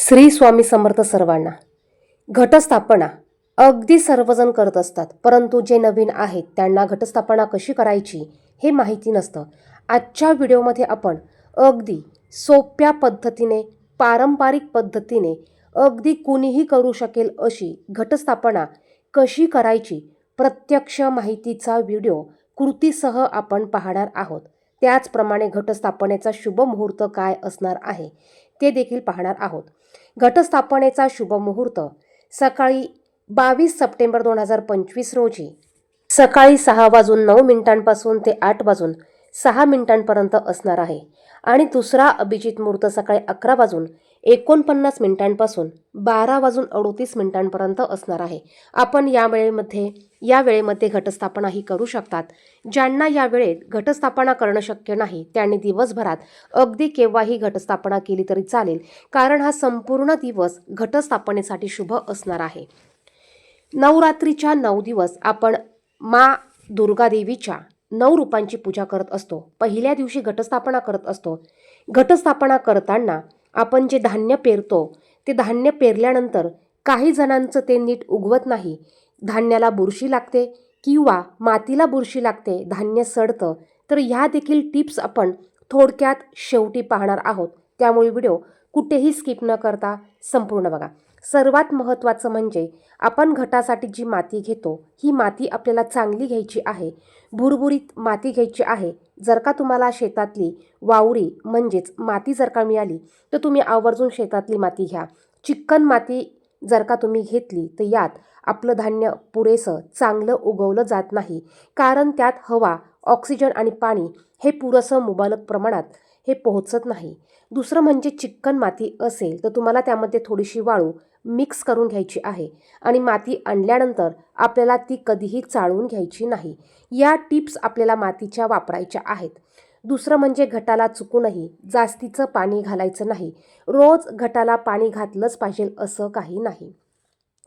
श्री स्वामी समर्थ सर्वांना. घटस्थापना. अगदी सर्वजण करत असतात परंतु जे नवीन आहेत त्यांना घटस्थापना कशी करायची हे माहिती नसतं. आजच्या व्हिडिओमध्ये आपण अगदी सोप्या पद्धतीने पारंपरिक पद्धतीने अगदी कुणीही करू शकेल अशी घटस्थापना कशी करायची प्रत्यक्ष माहितीचा व्हिडिओ कृतीसह आपण पाहणार आहोत. त्याचप्रमाणे घटस्थापनेचा शुभ मुहूर्त काय असणार आहे ते देखील पाहणार आहोत. घटस्थापनेचा शुभ मुहूर्त सकाळी बावीस सप्टेंबर दोन हजार पंचवीस रोजी. सकाळी सहा वाजून नऊ मिनिटांपासून ते आठ वाजून सहा मिनिटांपर्यंत असणार आहे. आणि दुसरा अभिजित मुहूर्त सकाळी अकरा वाजून एकोणपन्नास मिनिटांपासून बारा वाजून अडोतीस मिनिटांपर्यंत असणार आहे. आपण या वेळेमध्ये या वेळेमध्ये घटस्थापनाही करू शकतात. ज्यांना या वेळेत घटस्थापना करणं शक्य नाही त्यांनी दिवसभरात अगदी केव्हाही घटस्थापना केली तरी चालेल कारण हा संपूर्ण दिवस घटस्थापनेसाठी शुभ असणार आहे. नवरात्रीच्या नऊ दिवस आपण मा दुर्गादेवीच्या नऊ रूपांची पूजा करत असतो. पहिल्या दिवशी घटस्थापना करत असतो. घटस्थापना करताना आपण जे धान्य पेरतो ते धान्य पेरल्यानंतर काही जणांचं ते नीट उगवत नाही. धान्याला बुरशी लागते किंवा मातीला बुरशी लागते धान्य सडतं. तर ह्या देखील टिप्स आपण थोडक्यात शेवटी पाहणार आहोत. त्यामुळे व्हिडिओ कुठेही स्किप न करता संपूर्ण बघा. सर्वात महत्त्वाचं म्हणजे आपण घटासाठी जी माती घेतो ही माती आपल्याला चांगली घ्यायची आहे. भुरभुरीत माती घ्यायची आहे. जर का तुम्हाला शेतातली वावरी म्हणजेच माती जर का मिळाली तर तुम्ही आवर्जून शेतातली माती घ्या. चिकन माती जर का तुम्ही घेतली तर यात आपलं धान्य पुरेसं चांगलं उगवलं जात नाही. कारण त्यात हवा ऑक्सिजन आणि पाणी हे पुरसं मुबलक प्रमाणात हे पोहोचत नाही. दुसरं म्हणजे चिकन माती असेल तर तुम्हाला त्यामध्ये थोडीशी वाळू मिक्स करून घ्यायची आहे आणि माती आणल्यानंतर आपल्याला ती कधीही चाळून घ्यायची नाही. या टिप्स आपल्याला मातीच्या वापरायच्या आहेत. दुसरं म्हणजे घटाला चुकूनही जास्तीचं पाणी घालायचं नाही. रोज घटाला पाणी घातलंच पाहिजे असं काही नाही.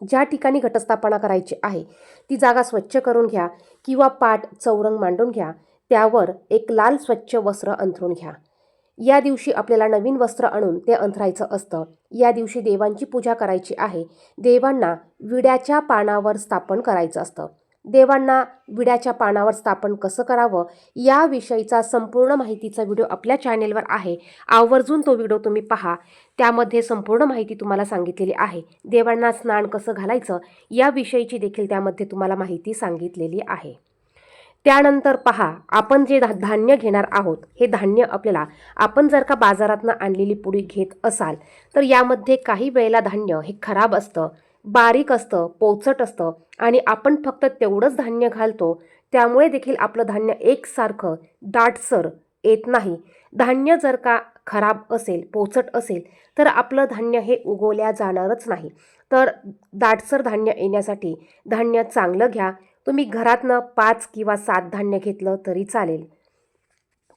ज्या ठिकाणी घटस्थापना करायची आहे ती जागा स्वच्छ करून घ्या किंवा पाट चौरंग मांडून घ्या. त्यावर एक लाल स्वच्छ वस्त्र अंथरून घ्या. या दिवशी आपल्याला नवीन वस्त्र आणून ते अंथरायचं असतं. या दिवशी देवांची पूजा करायची आहे. देवांना विड्याच्या पानावर स्थापन करायचं असतं. देवांना विड्याच्या पानावर स्थापन कसं करावं? याविषयीचा संपूर्ण माहितीचा व्हिडिओ आपल्या चॅनेलवर आहे. आवर्जून तो व्हिडिओ तुम्ही पहा. त्यामध्ये संपूर्ण माहिती तुम्हाला सांगितलेली आहे. देवांना स्नान कसं घालायचं? याविषयीची देखील त्यामध्ये तुम्हाला माहिती सांगितलेली आहे. त्यानंतर पहा आपण जे धा- धान्य घेणार आहोत हे धान्य आपल्याला आपण जर का बाजारातनं आणलेली पुडी घेत असाल तर यामध्ये काही वेळेला धान्य हे खराब असतं बारीक असतं पोचट असतं आणि आपण फक्त तेवढंच धान्य घालतो त्यामुळे देखील आपलं धान्य एकसारखं दाटसर येत नाही. धान्य जर का खराब असेल पोचट असेल तर आपलं धान्य हे उगवल्या जाणारच नाही. तर दाटसर धान्य येण्यासाठी धान्य चांगलं घ्या तुम्ही घरातनं पाच किंवा सात धान्य घेतलं तरी चालेल.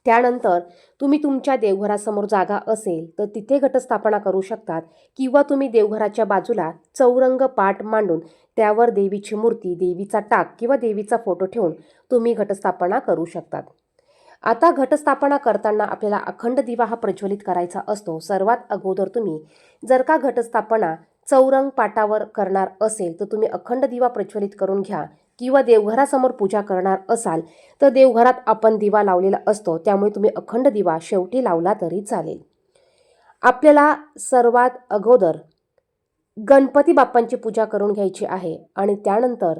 त्यानंतर तुम्ही तुमच्या देवघरासमोर जागा असेल तर तिथे घटस्थापना करू शकतात किंवा तुम्ही देवघराच्या बाजूला चौरंग पाट मांडून त्यावर देवीची मूर्ती देवीचा टाक किंवा देवीचा फोटो ठेवून तुम्ही घटस्थापना करू शकतात. आता घटस्थापना करताना आपल्याला अखंड दिवा हा प्रज्वलित करायचा असतो. सर्वात अगोदर तुम्ही जर का घटस्थापना चौरंग पाटावर करणार असेल तर तुम्ही अखंड दिवा प्रज्वलित करून घ्या. किंवा देवघरासमोर पूजा करणार असाल तर देवघरात आपण दिवा लावलेला असतो त्यामुळे तुम्ही अखंड दिवा शेवटी लावला तरी चालेल. आपल्याला सर्वात अगोदर गणपती बाप्पांची पूजा करून घ्यायची आहे आणि त्यानंतर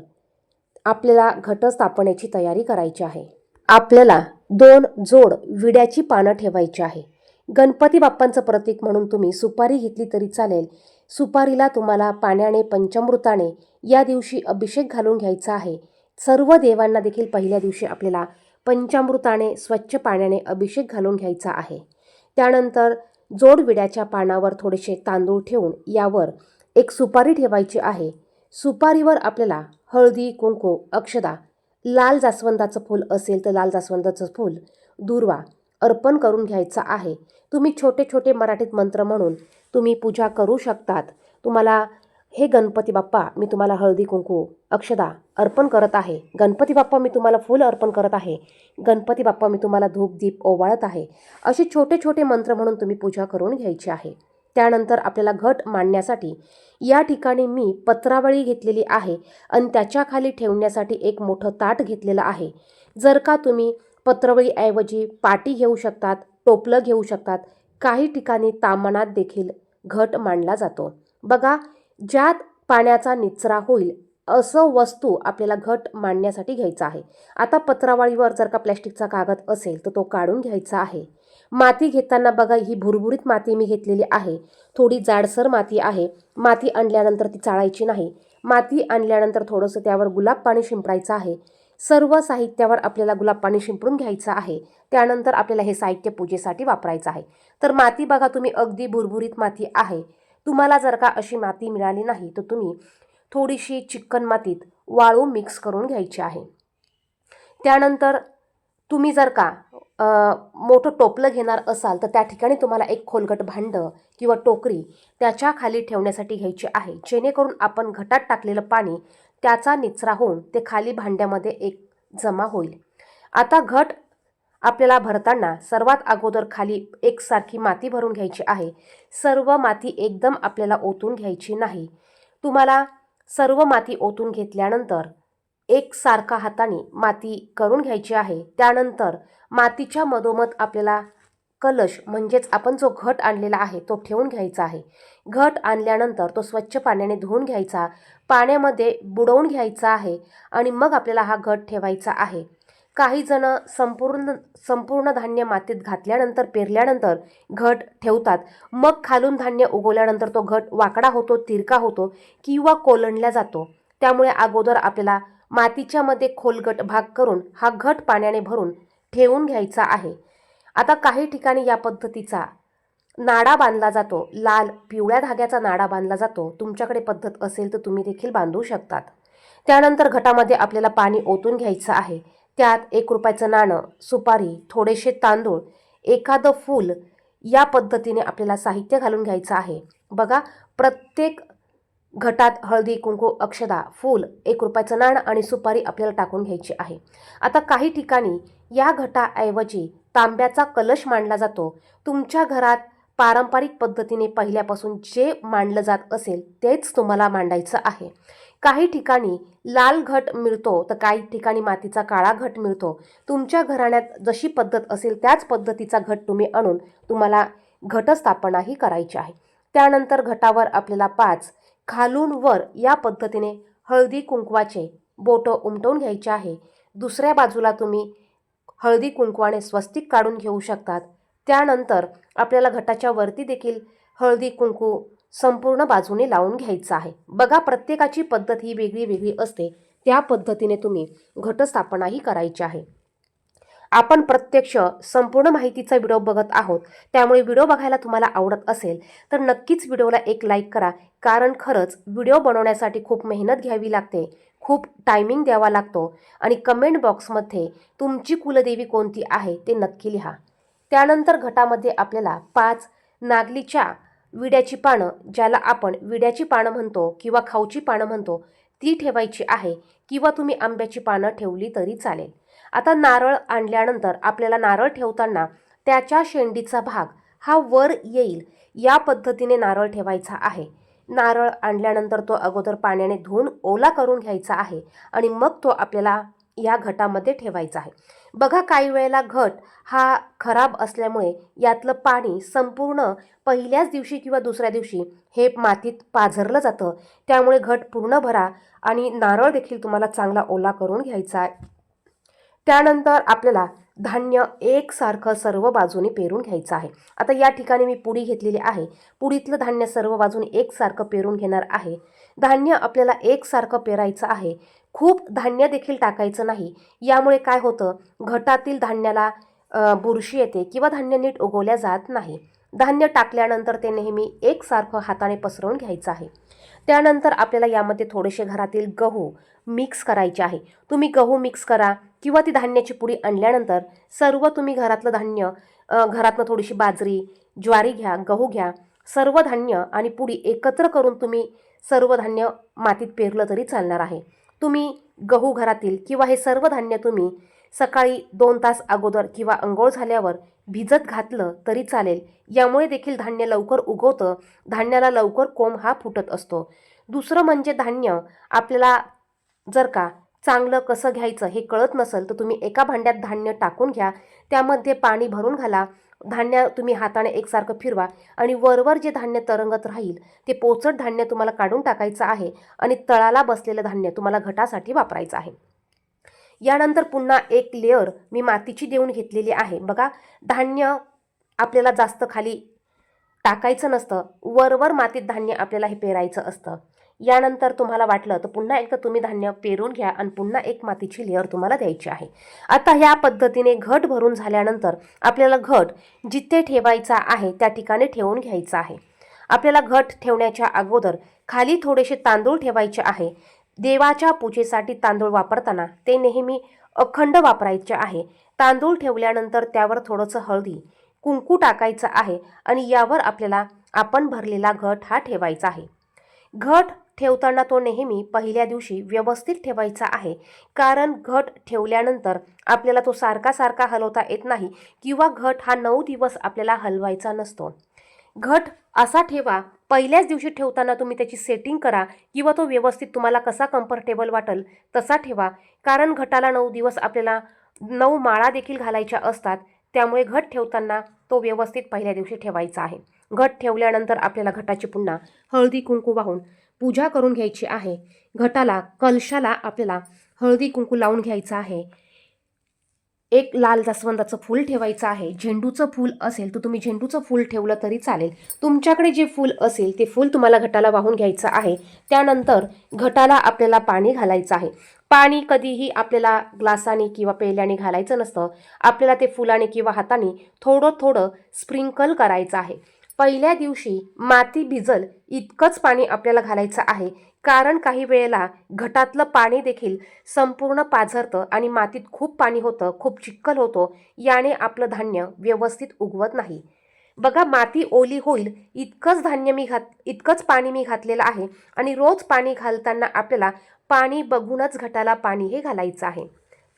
आपल्याला घटस्थापनेची तयारी करायची आहे. आपल्याला दोन जोड विड्याची पानं ठेवायची आहे. गणपती बाप्पांचं प्रतीक म्हणून तुम्ही सुपारी घेतली तरी चालेल. सुपारीला तुम्हाला पाण्याने पंचामृताने या दिवशी अभिषेक घालून घ्यायचा आहे. सर्व देवांना देखील पहिल्या दिवशी आपल्याला पंचामृताने स्वच्छ पाण्याने अभिषेक घालून घ्यायचा आहे. त्यानंतर जोडविड्याच्या पानावर थोडेसे तांदूळ ठेवून यावर एक सुपारी ठेवायची आहे. सुपारीवर आपल्याला हळदी कुंकू अक्षदा लाल जास्वंदाचं फूल असेल तर लाल जास्वंदाचं फूल दुर्वा अर्पण करून घ्यायचं आहे. तुम्ही छोटे छोटे मराठीत मंत्र म्हणून तुम्ही पूजा करू शकतात. तुम्हाला हे गणपती बाप्पा मी तुम्हाला हळदी कुंकू अक्षदा अर्पण करत आहे. गणपती बाप्पा मी तुम्हाला फुल अर्पण करत आहे. गणपती बाप्पा मी तुम्हाला धूप दीप ओवाळत आहे. असे छोटे छोटे मंत्र म्हणून तुम्ही पूजा करून घ्यायची आहे. त्यानंतर आपल्याला घट मांडण्यासाठी या ठिकाणी मी पत्रावळी घेतलेली आहे आणि त्याच्याखाली ठेवण्यासाठी एक मोठं ताट घेतलेलं आहे. जर का तुम्ही पत्रवळीऐवजी पाटी घेऊ शकतात टोपलं घेऊ शकतात काही ठिकाणी तामणात देखील घट मांडला जातो. बघा ज्यात पाण्याचा निचरा होईल असं वस्तू आपल्याला घट मांडण्यासाठी घ्यायचा आहे. आता पत्रावळीवर जर का प्लॅस्टिकचा कागद असेल तर तो काढून घ्यायचा आहे. माती घेताना बघा ही भुरभुरीत माती मी घेतलेली आहे. थोडी जाडसर माती आहे. माती आणल्यानंतर ती चाळायची नाही. माती आणल्यानंतर थोडंसं त्यावर गुलाब पाणी शिंपडायचं आहे. सर्व साहित्यावर आपल्याला गुलाब पाणी शिंपडून घ्यायचं आहे. त्यानंतर आपल्याला हे साहित्य पूजेसाठी वापरायचं आहे. तर माती बघा तुम्ही अगदी भुरभुरीत माती आहे. तुम्हाला जर का अशी माती मिळाली नाही तर तुम्ही थोडीशी चिकन मातीत वाळू मिक्स करून घ्यायची आहे. त्यानंतर तुम्ही जर का मोठं टोपलं घेणार असाल तर त्या ठिकाणी तुम्हाला एक खोलगट भांडं किंवा टोकरी त्याच्याखाली ठेवण्यासाठी घ्यायची आहे. जेणेकरून आपण घटात टाकलेलं पाणी त्याचा निचरा होऊन ते खाली भांड्यामध्ये एक जमा होईल. आता घट आपल्याला भरताना सर्वात अगोदर खाली एकसारखी माती भरून घ्यायची आहे. सर्व माती एकदम आपल्याला ओतून घ्यायची नाही. तुम्हाला सर्व माती ओतून घेतल्यानंतर एकसारखा हाताने माती करून घ्यायची आहे. त्यानंतर मातीच्या मधोमध आपल्याला कलश म्हणजेच आपण जो घट आणलेला आहे तो ठेवून घ्यायचा आहे. घट आणल्यानंतर तो स्वच्छ पाण्याने धुवून घ्यायचा पाण्यामध्ये बुडवून घ्यायचा आहे आणि मग आपल्याला हा घट ठेवायचा आहे. काही जण संपूर्ण संपूर्ण धान्य मातीत घातल्यानंतर पेरल्यानंतर घट ठेवतात. मग खालून धान्य उगवल्यानंतर तो घट वाकडा होतो तिरका होतो किंवा कोलंडला जातो. त्यामुळे अगोदर आपल्याला मातीच्या मध्ये खोलगट भाग करून हा घट पाण्याने भरून ठेवून घ्यायचा आहे. आता काही ठिकाणी या पद्धतीचा नाडा बांधला जातो. लाल पिवळ्या धाग्याचा नाडा बांधला जातो. तुमच्याकडे पद्धत असेल तर तुम्ही देखील बांधू शकतात. त्यानंतर घटामध्ये आपल्याला पाणी ओतून घ्यायचं आहे. त्यात एक रुपयाचं नाणं सुपारी थोडेसे तांदूळ एखादं फूल या पद्धतीने आपल्याला साहित्य घालून घ्यायचं आहे. बघा प्रत्येक घटात हळदी कुंकू अक्षदा फूल एक रुपयाचं नाणं आणि सुपारी आपल्याला टाकून घ्यायची आहे. आता काही ठिकाणी या घटाऐवजी तांब्याचा कलश मांडला जातो. तुमच्या घरात पारंपरिक पद्धतीने पहिल्यापासून जे मांडलं जात असेल तेच तुम्हाला मांडायचं आहे. काही ठिकाणी लाल घट मिळतो तर काही ठिकाणी मातीचा काळा घट मिळतो. तुमच्या घराण्यात जशी पद्धत असेल त्याच पद्धतीचा घट तुम्ही आणून तुम्हाला घटस्थापनाही करायची आहे. त्यानंतर घटावर आपल्याला पाच खालून वर या पद्धतीने हळदी कुंकवाचे बोटं उमटवून घ्यायचे आहे. दुसऱ्या बाजूला तुम्ही हळदी कुंकवाने स्वस्तिक काढून घेऊ शकतात. त्यानंतर आपल्याला घटाच्या वरती देखील हळदी कुंकू संपूर्ण बाजूने लावून घ्यायचं आहे. बघा प्रत्येकाची पद्धत ही वेगळी वेगळी असते. त्या पद्धतीने तुम्ही घटस्थापनाही करायची आहे. आपण प्रत्यक्ष संपूर्ण माहितीचा व्हिडिओ बघत आहोत. त्यामुळे व्हिडिओ बघायला तुम्हाला आवडत असेल तर नक्कीच व्हिडिओला एक लाईक करा. कारण खरंच व्हिडिओ बनवण्यासाठी खूप मेहनत घ्यावी लागते खूप टायमिंग द्यावा लागतो आणि कमेंट बॉक्समध्ये तुमची कुलदेवी कोणती आहे ते नक्की लिहा. त्यानंतर घटामध्ये आपल्याला पाच नागलीच्या विड्याची पानं ज्याला आपण विड्याची पानं म्हणतो किंवा खाऊची पानं म्हणतो ती ठेवायची आहे किंवा तुम्ही आंब्याची पानं ठेवली तरी चालेल. आता नारळ आणल्यानंतर आपल्याला नारळ ठेवताना त्याच्या शेंडीचा भाग हा वर येईल. या पद्धतीने नारळ ठेवायचा आहे. नारळ आणल्यानंतर तो अगोदर पाण्याने धुवून ओला करून घ्यायचा आहे आणि मग तो आपल्याला या घटामध्ये ठेवायचा आहे. बघा काही वेळेला घट हा खराब असल्यामुळे यातलं पाणी संपूर्ण पहिल्याच दिवशी किंवा दुसऱ्या दिवशी हे मातीत पाझरलं जातं. त्यामुळे घट पूर्ण भरा आणि नारळ देखील तुम्हाला चांगला ओला करून घ्यायचा आहे. त्यानंतर आपल्याला धान्य एकसारखं सर्व बाजूने पेरून घ्यायचं आहे. आता या ठिकाणी मी पुडी घेतलेली आहे. पुडीतलं धान्य सर्व बाजूने एकसारखं पेरून घेणार आहे. धान्य आपल्याला एकसारखं पेरायचं आहे. खूप धान्य देखील टाकायचं नाही. यामुळे काय होतं? घटातील धान्याला बुरशी येते किंवा धान्य नीट उगवल्या जात नाही. धान्य टाकल्यानंतर ते नेहमी एकसारखं हाताने पसरवून घ्यायचं आहे. त्यानंतर आपल्याला यामध्ये थोडेसे घरातील गहू मिक्स करायचे आहे. तुम्ही गहू मिक्स करा किंवा ती धान्याची पुडी आणल्यानंतर सर्व तुम्ही घरातलं धान्य घरातनं थोडीशी बाजरी ज्वारी घ्या गहू घ्या सर्व धान्य आणि पुडी एकत्र करून तुम्ही सर्व धान्य मातीत पेरलं तरी चालणार आहे. तुम्ही गहू घरातील किंवा हे सर्व धान्य तुम्ही सकाळी दोन तास अगोदर किंवा अंघोळ झाल्यावर भिजत घातलं तरी चालेल. यामुळे देखील धान्य लवकर उगवतं धान्याला लवकर कोंब हा फुटत असतो. दुसरं म्हणजे धान्य आपल्याला जर का चांगलं कसं घ्यायचं हे कळत नसेल तर तुम्ही एका भांड्यात धान्य टाकून घ्या त्यामध्ये पाणी भरून घाला. धान्य तुम्ही हाताने एकसारखं फिरवा आणि वरवर जे धान्य तरंगत राहील ते पोचट धान्य तुम्हाला काढून टाकायचं आहे आणि तळाला बसलेलं धान्य तुम्हाला घटासाठी वापरायचं आहे. यानंतर पुन्हा एक लेअर मी मातीची देऊन घेतलेली आहे. बघा धान्य आपल्याला जास्त खाली टाकायचं नसतं वरवर मातीत धान्य आपल्याला हे पेरायचं असतं. यानंतर तुम्हाला वाटलं तर पुन्हा एकदा तुम्ही धान्य पेरून घ्या आणि पुन्हा एक मातीची लेअर तुम्हाला द्यायची आहे. आता ह्या पद्धतीने घट भरून झाल्यानंतर आपल्याला घट जिथे ठेवायचा आहे त्या ठिकाणी ठेवून घ्यायचा आहे. आपल्याला घट ठेवण्याच्या अगोदर खाली थोडेसे तांदूळ ठेवायचे आहे. देवाच्या पूजेसाठी तांदूळ वापरताना ते नेहमी अखंड वापरायचे आहे. तांदूळ ठेवल्यानंतर त्यावर थोडंसं हळदी कुंकू टाकायचं आहे आणि यावर आपल्याला आपण भरलेला घट हा ठेवायचा आहे. घट ठेवताना तो नेहमी पहिल्या दिवशी व्यवस्थित ठेवायचा आहे. कारण घट ठेवल्यानंतर आपल्याला तो सारखा सारखा हलवता येत नाही किंवा घट हा नऊ दिवस आपल्याला हलवायचा नसतो. घट असा ठेवा पहिल्याच दिवशी ठेवताना तुम्ही त्याची सेटिंग करा किंवा तो व्यवस्थित तुम्हाला कसा कम्फर्टेबल वाटेल तसा ठेवा. कारण घटाला नऊ दिवस आपल्याला नऊ माळा देखील घालायच्या असतात त्यामुळे घट ठेवताना तो व्यवस्थित पहिल्या दिवशी ठेवायचा आहे. घट ठेवल्यानंतर आपल्याला घटाची पुन्हा हळदी कुंकू वाहून पूजा करून घ्यायची आहे. घटाला कलशाला आपल्याला हळदी कुंकू लावून घ्यायचं आहे. एक लाल जास्वंदाचं फूल ठेवायचं आहे. झेंडूचं फूल असेल तर तुम्ही झेंडूचं फूल ठेवलं तरी चालेल. तुमच्याकडे जे फूल असेल ते फूल तुम्हाला घटाला वाहून घ्यायचं आहे. त्यानंतर घटाला आपल्याला पाणी घालायचं आहे. पाणी कधीही आपल्याला ग्लासाने किंवा पेल्याने घालायचं नसतं. आपल्याला ते फुलाने किंवा हाताने थोडं थोडं स्प्रिंकल करायचं आहे. पहिल्या दिवशी माती भिजल इतकंच पाणी आपल्याला घालायचं आहे. कारण काही वेळेला घटातलं पाणी देखील संपूर्ण पाझरतं आणि मातीत खूप पाणी होतं खूप चिक्कल होतो याने आपलं धान्य व्यवस्थित उगवत नाही. बघा माती ओली होईल इतकंच धान्य मी घात इतकंच पाणी मी घातलेलं आहे आणि रोज पाणी घालताना आपल्याला पाणी बघूनच घटाला पाणी हे घालायचं आहे.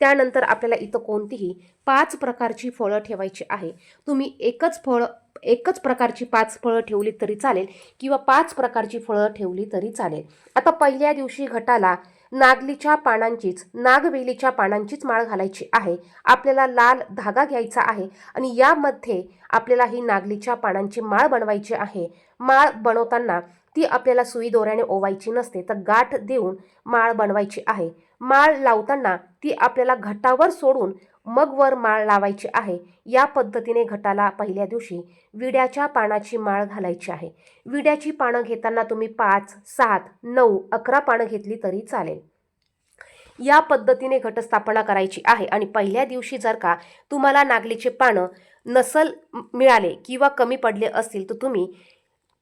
त्यानंतर आपल्याला इथं कोणतीही पाच प्रकारची फळं ठेवायची आहे. तुम्ही एकच फळ एकच प्रकारची पाच फळं ठेवली तरी चालेल किंवा पाच प्रकारची फळं ठेवली तरी चालेल. आता पहिल्या दिवशी घटाला नागलीच्या पानांचीच नागवेलीच्या पानांचीच माळ घालायची आहे. आपल्याला लाल धागा घ्यायचा आहे आणि यामध्ये आपल्याला ही नागलीच्या पानांची माळ बनवायची आहे. माळ बनवताना ती आपल्याला सुई दोऱ्याने ओवायची नसते तर गाठ देऊन माळ बनवायची आहे. माळ लावताना ती आपल्याला घटावर सोडून मग वर माळ लावायची आहे. या पद्धतीने घटाला पहिल्या दिवशी विड्याच्या पानाची माळ घालायची आहे. विड्याची पानं घेताना तुम्ही पाच सात नऊ अकरा पानं घेतली तरी चालेल. या पद्धतीने घटस्थापना करायची आहे आणि पहिल्या दिवशी जर का तुम्हाला नागलीचे पानं नसल मिळाले किंवा कमी पडले असतील तर तुम्ही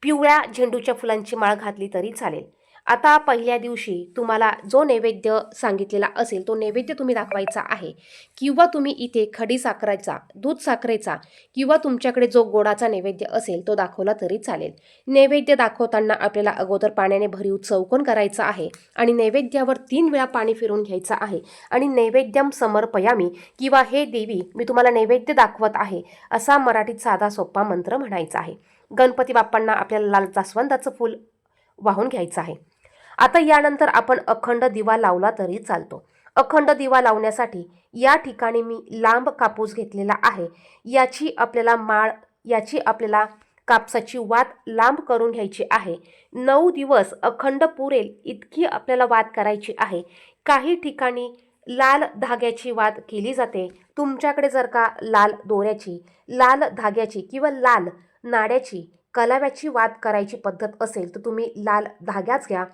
पिवळ्या झेंडूच्या फुलांची माळ घातली तरी चालेल. आता पहिल्या दिवशी तुम्हाला जो नैवेद्य सांगितलेला असेल तो नैवेद्य तुम्ही दाखवायचा आहे. किंवा तुम्ही इथे खडी साखरेचा दूध साखरेचा किंवा तुमच्याकडे जो गोडाचा नैवेद्य असेल तो दाखवला तरी चालेल. नैवेद्य दाखवताना आपल्याला अगोदर पाण्याने भरीव चौकोन करायचा आहे आणि नैवेद्यावर तीन वेळा पाणी फिरून घ्यायचं आहे. आणि नैवेद्यम समर्पयामी किंवा हे देवी मी तुम्हाला नैवेद्य दाखवत आहे असा मराठीत साधा सोपा मंत्र म्हणायचा आहे. गणपती बाप्पांना आपल्याला लाल जास्वंदाचं फूल वाहून घ्यायचं आहे. आता यानंतर आपण अखंड दिवा लावला तरी चालतो. अखंड दिवा लावण्यासाठी या ठिकाणी मी लांब कापूस घेतलेला आहे. याची आपल्याला माळ याची आपल्याला कापसाची वात लांब करून घ्यायची आहे. नऊ दिवस अखंड पुरेल इतकी आपल्याला वात करायची आहे. काही ठिकाणी लाल धाग्याची वात केली जाते. तुमच्याकडे जर का लाल दोऱ्याची लाल धाग्याची किंवा लाल नाड्याची कलाव्याची वात करायची पद्धत असेल तर तुम्ही लाल धाग्याच घ्या.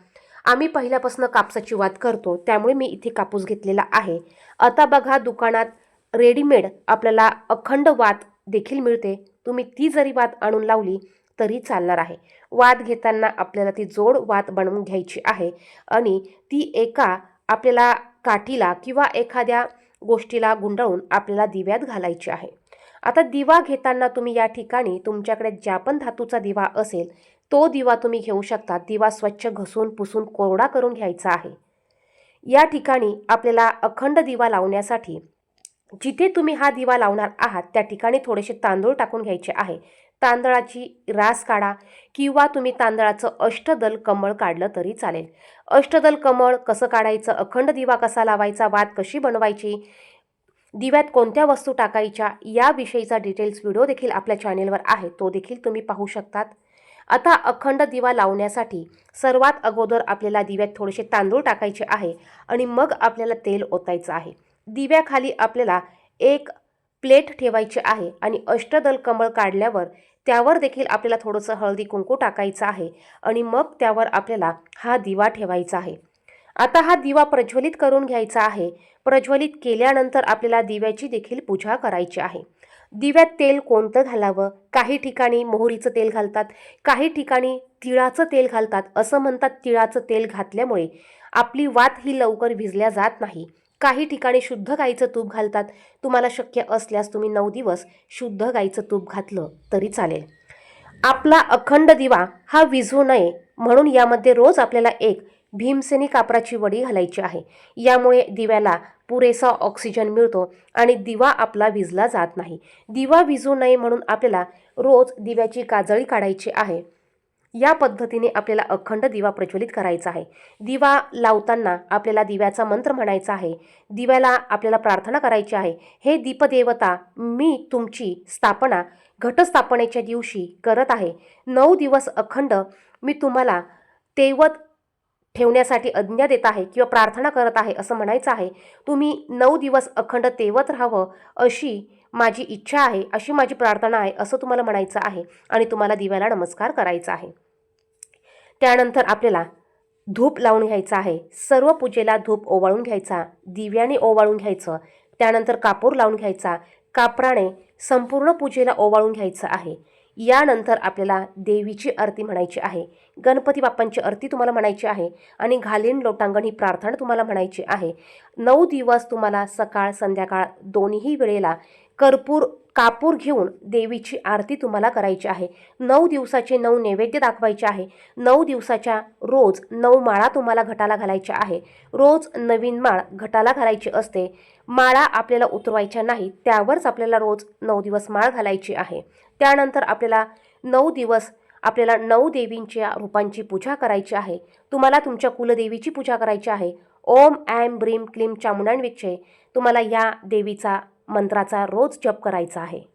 आम्ही पहिल्यापासून कापसाची वाद करतो त्यामुळे मी इथे कापूस घेतलेला आहे. आता बघा दुकानात रेडीमेड आपल्याला अखंड वात देखील मिळते. तुम्ही ती जरी वात आणून लावली तरी चालणार आहे. वात घेताना आपल्याला ती जोड वात बनवून घ्यायची आहे आणि ती एका आपल्याला काठीला किंवा एखाद्या गोष्टीला गुंडाळून आपल्याला दिव्यात घालायची आहे. आता दिवा घेताना तुम्ही या ठिकाणी तुमच्याकडे ज्या पण धातूचा दिवा असेल तो दिवा तुम्ही घेऊ शकता. दिवा स्वच्छ घसून पुसून कोरडा करून घ्यायचा आहे. या ठिकाणी आपल्याला अखंड दिवा लावण्यासाठी जिथे तुम्ही हा दिवा लावणार आहात त्या ठिकाणी थोडेसे तांदूळ टाकून घ्यायचे आहे. तांदळाची रास काढा किंवा तुम्ही तांदळाचं अष्टदल कमळ काढलं तरी चालेल. अष्टदल कमळ कसं काढायचं? अखंड दिवा कसा लावायचा? वात कशी बनवायची? दिव्यात कोणत्या वस्तू टाकायच्या? याविषयीचा डिटेल्स व्हिडिओ देखील आपल्या चॅनेलवर आहे. तो देखील तुम्ही पाहू शकतात. आता अखंड दिवा लावण्यासाठी सर्वात अगोदर आपल्याला दिव्यात थोडेसे तांदूळ टाकायचे आहे आणि मग आपल्याला तेल ओतायचं आहे. दिव्याखाली आपल्याला एक प्लेट ठेवायची आहे आणि अष्टदल कमळ काढल्यावर त्यावर देखील आपल्याला थोडंसं हळदी कुंकू टाकायचं आहे आणि मग त्यावर आपल्याला हा दिवा ठेवायचा आहे. आता हा दिवा प्रज्वलित करून घ्यायचा आहे. प्रज्वलित केल्यानंतर आपल्याला दिव्याची देखील पूजा करायची आहे. दिव्यात तेल कोणतं घालावं? काही ठिकाणी मोहरीचं तेल घालतात काही ठिकाणी तिळाचं तेल घालतात. असं म्हणतात तिळाचं तेल घातल्यामुळे आपली वात ही लवकर भिजल्या जात नाही. काही ठिकाणी शुद्ध गाईचं तूप घालतात. तुम्हाला शक्य असल्यास तुम्ही नऊ दिवस शुद्ध गाईचं तूप घातलं तरी चालेल. आपला अखंड दिवा हा विझू नये म्हणून यामध्ये रोज आपल्याला एक भीमसेनी कापराची वडी घालायची आहे. यामुळे दिव्याला पुरेसा ऑक्सिजन मिळतो आणि दिवा आपला विजला जात नाही. दिवा विजू नये म्हणून आपल्याला रोज दिव्याची काजळी काढायची आहे. या पद्धतीने आपल्याला अखंड दिवा प्रज्वलित करायचा आहे. दिवा लावताना आपल्याला दिव्याचा मंत्र म्हणायचा आहे. दिव्याला आपल्याला प्रार्थना करायची आहे. हे दीपदेवता मी तुमची स्थापना घटस्थापनेच्या दिवशी करत आहे. नऊ दिवस अखंड मी तुम्हाला तेवत ठेवण्यासाठी आज्ञा देत आहे किंवा प्रार्थना करत आहे असं म्हणायचं आहे तुम्ही नऊ दिवस अखंड तेवत राहावं अशी माझी इच्छा आहे अशी माझी प्रार्थना आहे असं तुम्हाला म्हणायचं आहे आणि तुम्हाला दिव्याला नमस्कार करायचा आहे. त्यानंतर आपल्याला धूप लावून घ्यायचा आहे. सर्व पूजेला धूप ओवाळून घ्यायचा दिव्याने ओवाळून घ्यायचं त्यानंतर कापूर लावून घ्यायचा कापराने संपूर्ण पूजेला ओवाळून घ्यायचं आहे. यानंतर आपल्याला देवीची आरती म्हणायची आहे. गणपती बाप्पांची आरती तुम्हाला म्हणायची आहे आणि घालीन लोटांगण ही प्रार्थना तुम्हाला म्हणायची आहे. नऊ दिवस तुम्हाला सकाळ संध्याकाळ दोन्ही वेळेला कर्पूर कापूर घेऊन देवीची आरती तुम्हाला करायची आहे. नऊ दिवसाचे नऊ नैवेद्य दाखवायचे आहे. नऊ दिवसाच्या रोज नऊ माळा तुम्हाला घटाला घालायच्या आहे. रोज नवीन माळ घटाला घालायची असते. माळा आपल्याला उतरवायच्या नाही त्यावरच आपल्याला रोज नऊ दिवस माळ घालायची आहे. त्यानंतर आपल्याला नऊ दिवस आपल्याला नऊ देवींच्या रूपांची पूजा करायची आहे. तुम्हाला तुमच्या कुलदेवीची पूजा करायची आहे. ओम ॲम ब्रीम क्लीम चामुंडांविक्षे तुम्हाला या देवीचा मंत्राचा रोज जप करायचा आहे.